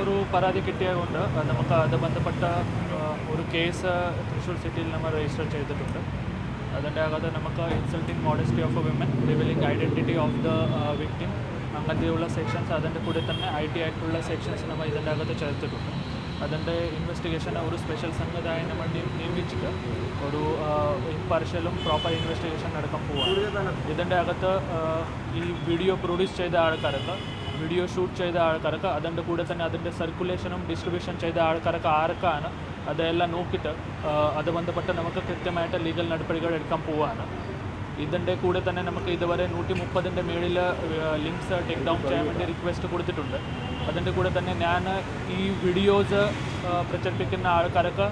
നമുക്കൊരു പരാതി കിട്ടിയതുകൊണ്ട് നമുക്ക് അത് ബന്ധപ്പെട്ട ഒരു കേസ് തൃശ്ശൂർ സിറ്റിയിൽ നമ്മൾ രജിസ്റ്റർ ചെയ്തിട്ടുണ്ട്. അതിന്റെ അകത്ത് നമുക്ക് insulting modesty of a women revealing identity of the victim അങ്ങനത്തെയുള്ള സെക്ഷൻസ് അതിന്റെ കൂടെ തന്നെ ഐ ടി ആയിട്ടുള്ള സെക്ഷൻസ് നമ്മൾ ഇതിന്റെ അകത്ത് ചേർത്തിട്ടുണ്ട്. അതിന്റെ ഇൻവെസ്റ്റിഗേഷൻ ഒരു സ്പെഷ്യൽ സംവിധാനം നമ്മൾ നിയ- നിയമിച്ചിട്ട് ഒരു ഇമ്പാർഷ്യലും പ്രോപ്പർ ഇൻവെസ്റ്റിഗേഷൻ നടക്കാൻ പോവുകയാണ് ഇതിന്റെ അകത്ത് ഈ വീഡിയോ പ്രൊഡ്യൂസ് ചെയ്ത ആൾക്കാർക്ക് വീഡിയോ ഷൂട്ട് ചെയ്ത ആൾക്കാർക്ക് അതിന്റെ കൂടെ തന്നെ അതിന്റെ സർക്കുലേഷനും ഡിസ്ട്രിബ്യൂഷൻ ചെയ്ത ആൾക്കാർക്ക് ആർക്കാണ് അതെല്ലാം നോക്കിയിട്ട് അത് ബന്ധപ്പെട്ട് നമുക്ക് കൃത്യമായിട്ട് ലീഗൽ നടപടികൾ എടുക്കാൻ പോവാണ്. ഇതിന്റെ കൂടെ തന്നെ നമുക്ക് ഇതുവരെ നൂറ്റി മുപ്പതിന്റെ മേളിൽ ലിങ്ക്സ് ടേക്ക് ഡൗൺ ചെയ്യാൻ വേണ്ടി റിക്വസ്റ്റ് കൊടുത്തിട്ടുണ്ട്. അതിന്റെ കൂടെ തന്നെ ഞാൻ ഈ വീഡിയോസ് പ്രചരിപ്പിക്കുന്ന ആൾക്കാർക്ക്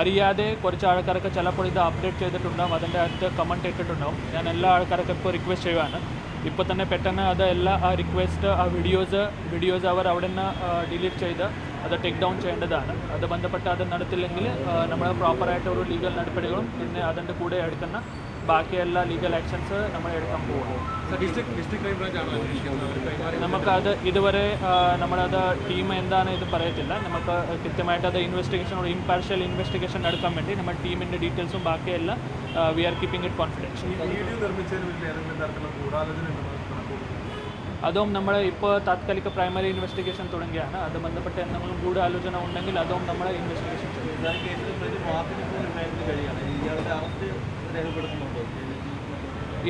അറിയാതെ കുറച്ച് ആൾക്കാരൊക്കെ ചിലപ്പോൾ ഇത് അപ്ഡേറ്റ് ചെയ്തിട്ടുണ്ടാവും അതിന്റെ അകത്ത് കമന്റ് ഇട്ടിട്ടുണ്ടാവും. ഞാൻ എല്ലാ ആൾക്കാർക്കും ഇപ്പോൾ റിക്വസ്റ്റ് ചെയ്യുവാണ്. ഇപ്പോൾ തന്നെ പെട്ടെന്ന് അത് എല്ലാ ആ റിക്വസ്റ്റ് ആ വീഡിയോസ് വീഡിയോസ് അവർ അവിടെ നിന്ന് ഡിലീറ്റ് ചെയ്ത് അത് ടേക്ക് ഡൗൺ ചെയ്യേണ്ടതാണ്. അത് ബന്ധപ്പെട്ട് അത് നടത്തില്ലെങ്കിൽ നമ്മൾ പ്രോപ്പറായിട്ട് ഒരു ലീഗൽ നടപടികളും പിന്നെ അതിന്റെ കൂടെ എടുക്കുന്ന ബാക്കി എല്ലാ ലീഗൽ ആക്ഷൻസ് നമ്മൾ എടുക്കാൻ പോകും. നമുക്കത് ഇതുവരെ നമ്മളത് ടീം എന്താണ് ഇത് പറയത്തില്ല. നമുക്ക് കൃത്യമായിട്ട് അത് ഇൻവെസ്റ്റിഗേഷൻ ഒരു ഇമ്പാർഷ്യൽ ഇൻവെസ്റ്റിഗേഷൻ നടക്കാൻ വേണ്ടി നമ്മൾ ടീമിന്റെ ഡീറ്റെയിൽസും ബാക്കിയെല്ലാം we are keeping it confidential അതും നമ്മൾ ഇപ്പോൾ താത്കാലിക പ്രൈമറി ഇൻവെസ്റ്റിഗേഷൻ തുടങ്ങിയാണ്. അത് ബന്ധപ്പെട്ട് എന്തെങ്കിലും ഗൂഢാലോചന ഉണ്ടെങ്കിൽ അതും നമ്മൾ ഇൻവെസ്റ്റിഗേഷൻ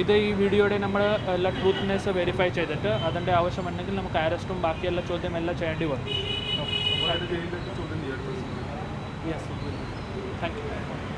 ഇത് ഈ വീഡിയോയുടെ നമ്മൾ എല്ലാ ട്രൂത്ത്നെസ് വെരിഫൈ ചെയ്തിട്ട് അതിന്റെ ആവശ്യമുണ്ടെങ്കിൽ നമുക്ക് അറസ്റ്റും ബാക്കിയെല്ലാം ചോദ്യം എല്ലാം ചെയ്യേണ്ടി യെസ് താങ്ക് യു